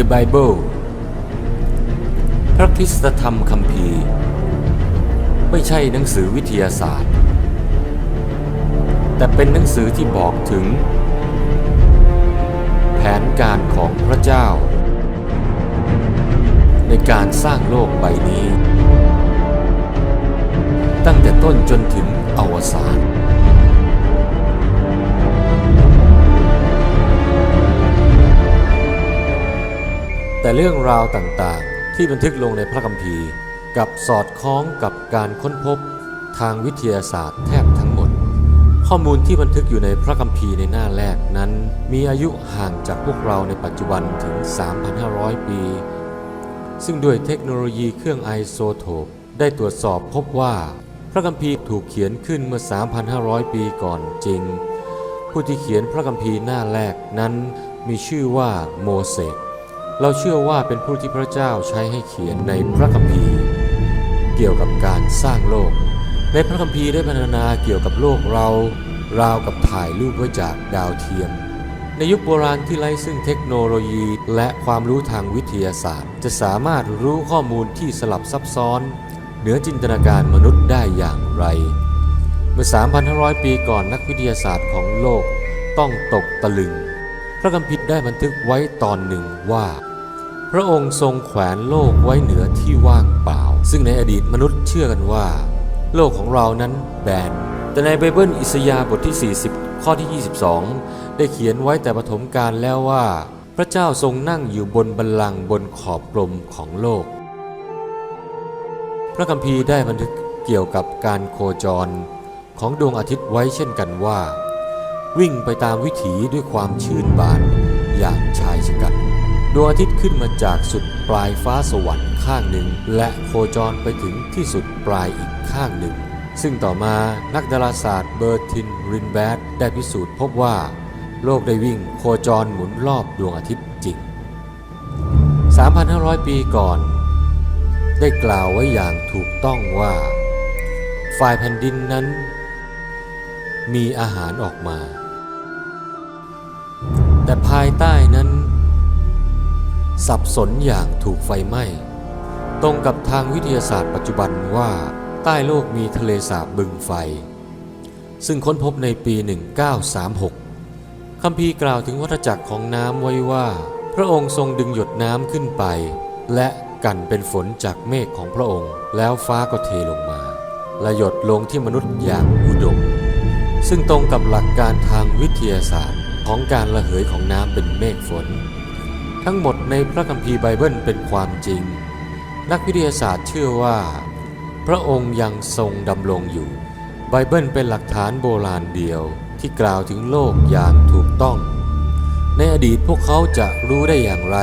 The Bible พระคริสตธรรมคัมภีร์ ไม่ใช่หนังสือวิทยาศาสตร์ แต่เป็นหนังสือที่บอกถึง แผนการของพระเจ้า ในการสร้างโลกใบนี้ ตั้งแต่ต้นจนถึงอวสาน แต่เรื่องราวต่างๆ ที่บันทึกลงในพระคัมภีร์ กับสอดคล้องกับการค้นพบทางวิทยาศาสตร์แทบทั้งหมด ข้อมูลที่บันทึกอยู่ในพระคัมภีร์ในหน้าแรกนั้น มีอายุห่างจากพวกเราในปัจจุบันถึง 3,500 ปี ซึ่งด้วยเทคโนโลยีเครื่องไอโซโทปได้ตรวจสอบพบว่าพระคัมภีร์ถูกเขียนขึ้นเมื่อ 3,500 ปีก่อนจริง ผู้ที่เขียนพระคัมภีร์หน้าแรกนั้นมีชื่อว่าโมเสส เราเชื่อว่าเป็นผู้ที่พระเจ้าใช้ให้เขียนในพระคัมภีร์ เกี่ยวกับการสร้างโลก ในพระคัมภีร์ได้พรรณนาเกี่ยวกับโลกเรา ราวกับถ่ายรูปไว้จากดาวเทียม ในยุคโบราณที่ไร้ซึ่งเทคโนโลยีและความรู้ทางวิทยาศาสตร์ จะสามารถรู้ข้อมูลที่สลับซับซ้อน เหนือจินตนาการมนุษย์ได้อย่างไร เมื่อ 3,500 ปีก่อนนักวิทยาศาสตร์ของโลกต้องตกตะลึง พระคัมภีร์ได้บันทึกไว้ตอนหนึ่งว่า พระองค์ทรงแขวนโลกไว้เหนือที่ว่างเปล่า ซึ่งในอดีตมนุษย์เชื่อกันว่า โลกของเรานั้นแบน แต่ในไบเบิลอิสยาห์บทที่ 40 ข้อที่ 22 ได้เขียนไว้แต่ปฐมกาลแล้วว่า พระเจ้าทรงนั่งอยู่บนบัลลังก์บนขอบกลมของโลก พระคัมภีร์ได้บันทึกเกี่ยวกับการโคจรของดวงอาทิตย์ไว้เช่นกันว่า วิ่งไปตามวิถีด้วยความชื่นบานอย่างชายชะกัน ดวงอาทิตย์ขึ้นมาจากสุดปลายฟ้าสวรรค์ข้างหนึ่ง และโคจรไปถึงที่สุดปลายอีกข้างหนึ่ง ซึ่งต่อมานักดาราศาสตร์เบอร์ทินรินแบดได้พิสูจน์พบว่า โลกได้วิ่งโคจรหมุนรอบดวงอาทิตย์จริง 3,500 ปีก่อน ได้กล่าวไว้อย่างถูกต้องว่า ฝ่ายแผ่นดินนั้น มีอาหารออกมา แต่ภายใต้นั้น สับสนอย่างถูกไฟไหม้ ตรงกับทางวิทยาศาสตร์ปัจจุบันว่าใต้โลกมีทะเลสาบบึงไฟ ซึ่งค้นพบในปี 1936 คัมภีร์กล่าวถึงวัฏจักรของน้ำไว้ว่า พระองค์ทรงดึงหยดน้ำขึ้นไป และกันเป็นฝนจากเมฆของพระองค์ แล้วฟ้าก็เทลงมาและหยดลงที่มนุษย์อย่างอุดม ซึ่งตรงกับหลักการทางวิทยาศาสตร์ของการระเหยของน้ำเป็นเมฆฝน ทั้งหมดในพระคัมภีร์ไบเบิลเป็นความจริง นักวิทยาศาสตร์เชื่อว่า พระองค์ยังทรงดำรงอยู่ ไบเบิลเป็นหลักฐานโบราณเดียวที่กล่าวถึงโลกอย่างถูกต้อง ในอดีตพวกเขาจะรู้ได้อย่างไร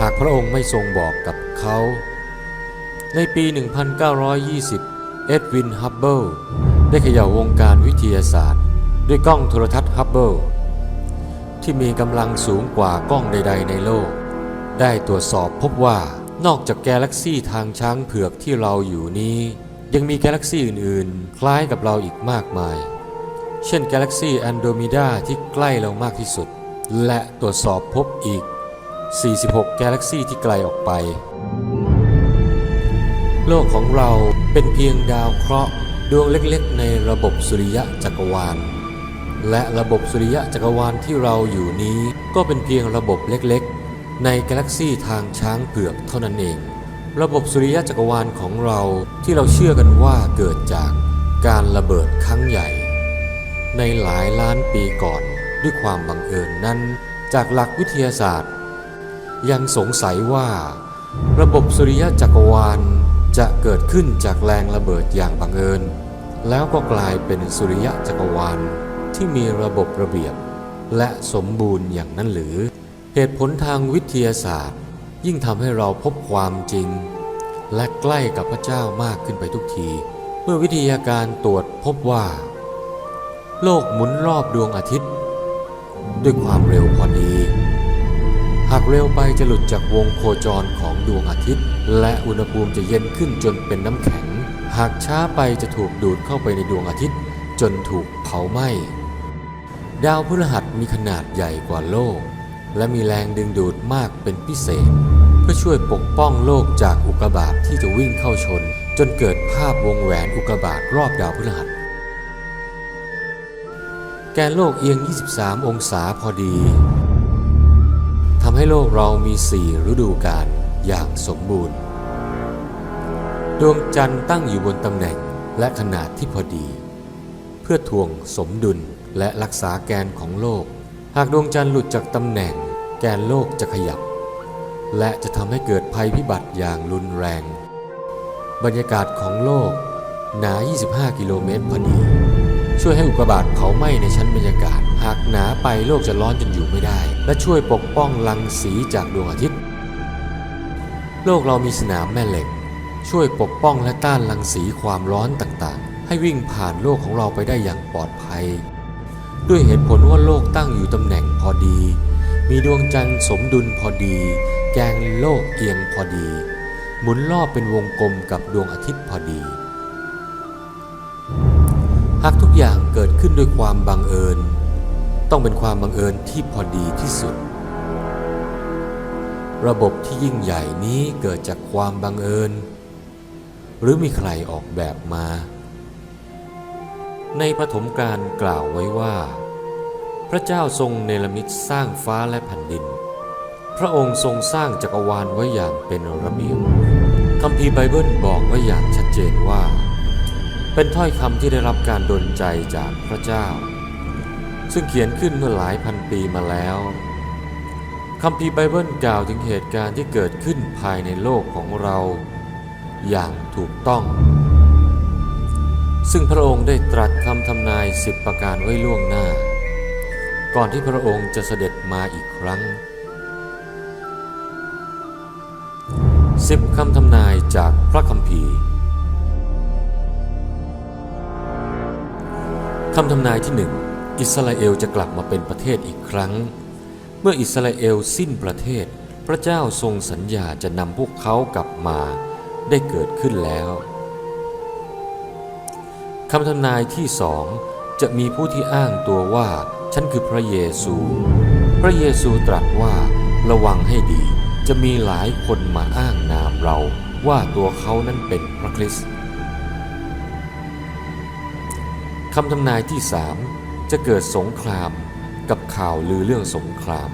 หากพระองค์ไม่ทรงบอกกับเขา ในปี 1920 เอ็ดวิน ฮับเบิลได้ขย่าวงการวิทยาศาสตร์ ด้วยกล้องโทรทัศน์ฮับเบิล ที่มีกำลังสูงกว่ากล้องใด ๆ ในโลก ได้ตรวจสอบพบว่านอกจากแกาแล็กซี่ทางช้างเผือกที่เราอยู่นี้ ยังมีแกาแล็กซี่อื่น ๆ คล้ายกับเราอีกมากมาย เช่นกาแล็กซี่แอนโดมิดาที่ใกล้เรามากที่สุด และตรวจสอบพบอีก 46 กาแล็กซี่ที่ไกลออกไป โลกของเราเป็นเพียงดาวเคราะห์ดวงเล็ก ๆ ในระบบสุริยะจักรวาล และระบบสุริยะจักรวาลที่เราอยู่นี้ก็เป็นเพียงระบบเล็กๆ ในกาแล็กซี่ทางช้างเผือกเท่านั้นเอง ระบบสุริยะจักรวาลของเราที่เราเชื่อกันว่าเกิดจากการระเบิดครั้งใหญ่ ในหลายล้านปีก่อนด้วยความบังเอิญนั้น จากหลักวิทยาศาสตร์ ยังสงสัยว่า ระบบสุริยะจักรวาลจะเกิดขึ้นจากแรงระเบิดอย่างบังเอิญ แล้วก็กลายเป็นสุริยะจักรวาล ที่มีระบบระเบียบ และสมบูรณ์อย่างนั้นหรือ เหตุผลทางวิทยาศาสตร์ ยิ่งทำให้เราพบความจริง และใกล้กับพระเจ้ามากขึ้นไปทุกที เมื่อวิทยาการตรวจพบว่า โลกหมุนรอบดวงอาทิตย์ ด้วยความเร็วพอดี หากเร็วไปจะหลุดจากวงโคจรของดวงอาทิตย์ และอุณหภูมิจะเย็นขึ้นจนเป็นน้ำแข็ง หากช้าไปจะถูกดูดเข้าไปในดวงอาทิตย์จนถูกเผาไหม้ ดาวพฤหัสมีขนาดใหญ่กว่าโลก และมีแรงดึงดูดมากเป็นพิเศษ เพื่อช่วยปกป้องโลกจากอุกกาบาตที่จะวิ่งเข้าชน จนเกิดภาพวงแหวนอุกกาบาตรอบดาวพฤหัส แกนโลกเอียง 23 องศาพอดีทำให้โลกเรามีสี่ฤดูกาลอย่างสมบูรณ์ ดวงจันทร์ตั้งอยู่บนตำแหน่งและขนาดที่พอดี เพื่อทวงสมดุล และรักษาแกนของโลก หากดวงจันทร์หลุดจากตำแหน่ง แกนโลกจะขยับ และจะทำให้เกิดภัยพิบัติอย่างรุนแรง บรรยากาศของโลก หนา 25 กิโลเมตรพอดี ช่วยให้อุกกาบาตเผาไหม้ในชั้นบรรยากาศ หากหนาไปโลกจะร้อนจนอยู่ไม่ได้ และช่วยปกป้องรังสีจากดวงอาทิตย์ โลกเรามีสนามแม่เหล็ก ช่วยปกป้องและต้านรังสีความร้อนต่างๆ ให้วิ่งผ่านโลกของเราไปได้อย่างปลอดภัย ด้วยเหตุผลว่าโลกตั้งอยู่ตำแหน่งพอดี มีดวงจันทร์สมดุลพอดี แกงโลกเอียงพอดี หมุนรอบเป็นวงกลมกับดวงอาทิตย์พอดี หากทุกอย่างเกิดขึ้นด้วยความบังเอิญ ต้องเป็นความบังเอิญที่พอดีที่สุด ระบบที่ยิ่งใหญ่นี้เกิดจากความบังเอิญ หรือมีใครออกแบบมา ในปฐมกาลกล่าวไว้ว่า พระเจ้าทรงเนรมิตสร้างฟ้าและแผ่นดิน พระองค์ทรงสร้างจักรวาลไว้อย่างเป็นระเบียบคัมภีร์ไบเบิลบอกไว้อย่างชัดเจนว่า เป็นถ้อยคำที่ได้รับการดลใจจากพระเจ้า ซึ่งเขียนขึ้นเมื่อหลายพันปีมาแล้วคัมภีร์ไบเบิลกล่าวถึงเหตุการณ์ที่เกิดขึ้นภายในโลกของเรา อย่างถูกต้อง ซึ่งพระองค์ได้ตรัสคำทำนายสิบประการไว้ล่วงหน้า ก่อนที่พระองค์จะเสด็จมาอีกครั้งสิบคำทำนายจากพระคัมภีร์คำทำนายที่หนึ่งอิสราเอลจะกลับมาเป็นประเทศอีกครั้ง เมื่ออิสราเอลสิ้นประเทศ พระเจ้าทรงสัญญาจะนำพวกเขากลับมาได้เกิดขึ้นแล้ว คำทำนายที่สองจะมีผู้ที่อ้างตัวว่าฉันคือพระเยซู พระเยซูตรัสว่าระวังให้ดี จะมีหลายคนมาอ้างนามเราว่าตัวเขานั้นเป็นพระคริสต์คำทำนายที่สามจะเกิดสงครามกับข่าวลือเรื่องสงคราม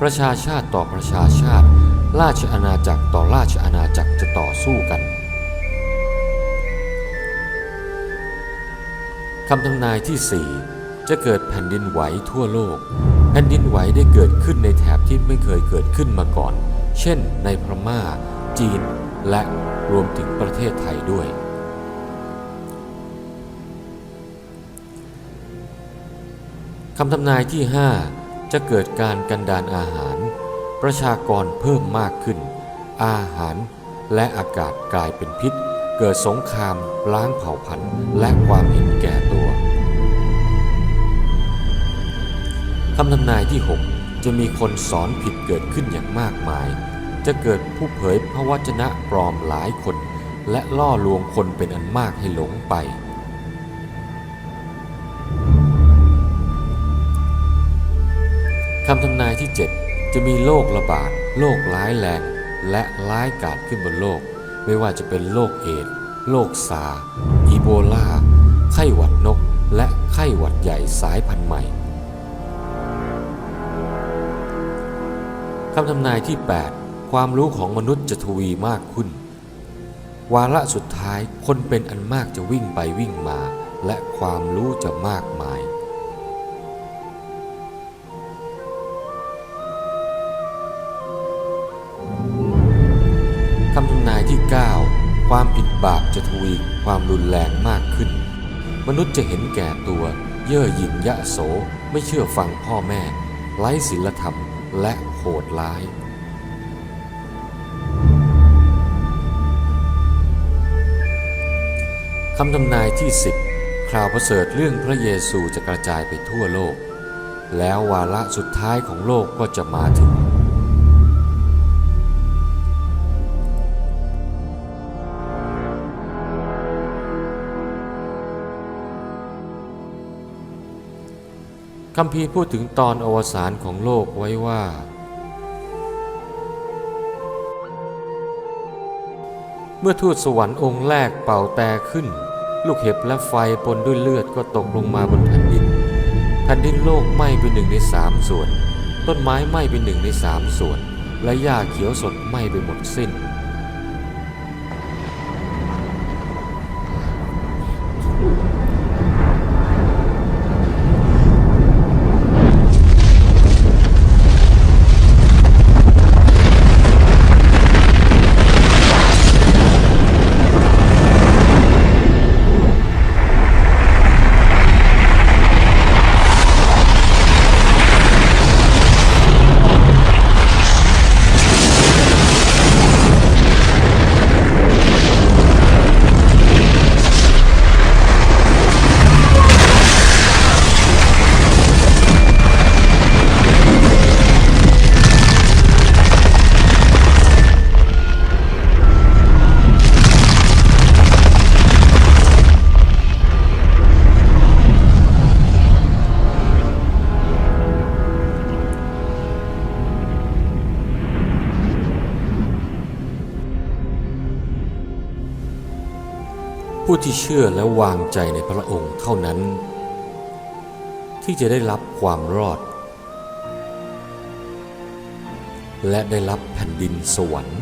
ประชาชาติต่อประชาชาติ ราชอาณาจักรต่อราชอาณาจักรจะต่อสู้กัน คำทำนายที่สี่จะเกิดแผ่นดินไหวทั่วโลก แผ่นดินไหวได้เกิดขึ้นในแถบที่ไม่เคยเกิดขึ้นมาก่อน เช่น ในพม่า จีน และรวมถึงประเทศไทยด้วย คำทำนายที่ 5 จะเกิดการกันดานอาหาร ประชากรเพิ่มมากขึ้น อาหารและอากาศกลายเป็นพิษ เกิดสงครามล้างเผ่าพันธุ์และความเห็นแก่ตัวคำทำนายที่ 6 จะมีคนสอนผิดเกิดขึ้นอย่างมากมาย จะเกิดผู้เผยพระวจนะปลอมหลายคน และล่อลวงคนเป็นอันมากให้หลงไป คำทำนายที่ 7 จะมีโรคระบาด โรคร้ายแรง และร้ายกาจขึ้นบนโลก ไม่ว่าจะเป็นโรคเอดส์ โรคซาอีโบลา ไข้หวัดนก และไข้หวัดใหญ่สายพันธุ์ใหม่ คำทำนายที่ 8 ความรู้ของมนุษย์จะทวีมากขึ้น วาระสุดท้ายคนเป็นอันมากจะวิ่งไปวิ่งมา และความรู้จะมากมายคำทำนายที่ 9 ความผิด บาปจะทวีความรุนแรงมากขึ้น มนุษย์จะเห็นแก่ตัวเย่อหยิ่งยะโสไม่เชื่อฟังพ่อแม่ ไร้ศีลธรรมและโหดร้าย คำทำนายที่10ข่าวประเสริฐเรื่องพระเยซูจะกระจายไปทั่วโลก แล้ววาระสุดท้ายของโลกก็จะมาถึง คำพีพูดถึงตอนอวสานของโลกไว้ว่า เมื่อทูตสวรรค์องค์แรกเป่าแต่ขึ้น ลูกเห็บและไฟปนด้วยเลือดก็ตกลงมาบนแผ่นดิน แผ่นดินโลกไหม้ไปหนึ่งในสามส่วน ต้นไม้ไหม้ไปหนึ่งในสามส่วน และหญ้าเขียวสดไหม้ไปหมดสิ้น ผู้ที่เชื่อและวางใจในพระองค์เท่านั้น ที่จะได้รับความรอด และได้รับแผ่นดินสวรรค์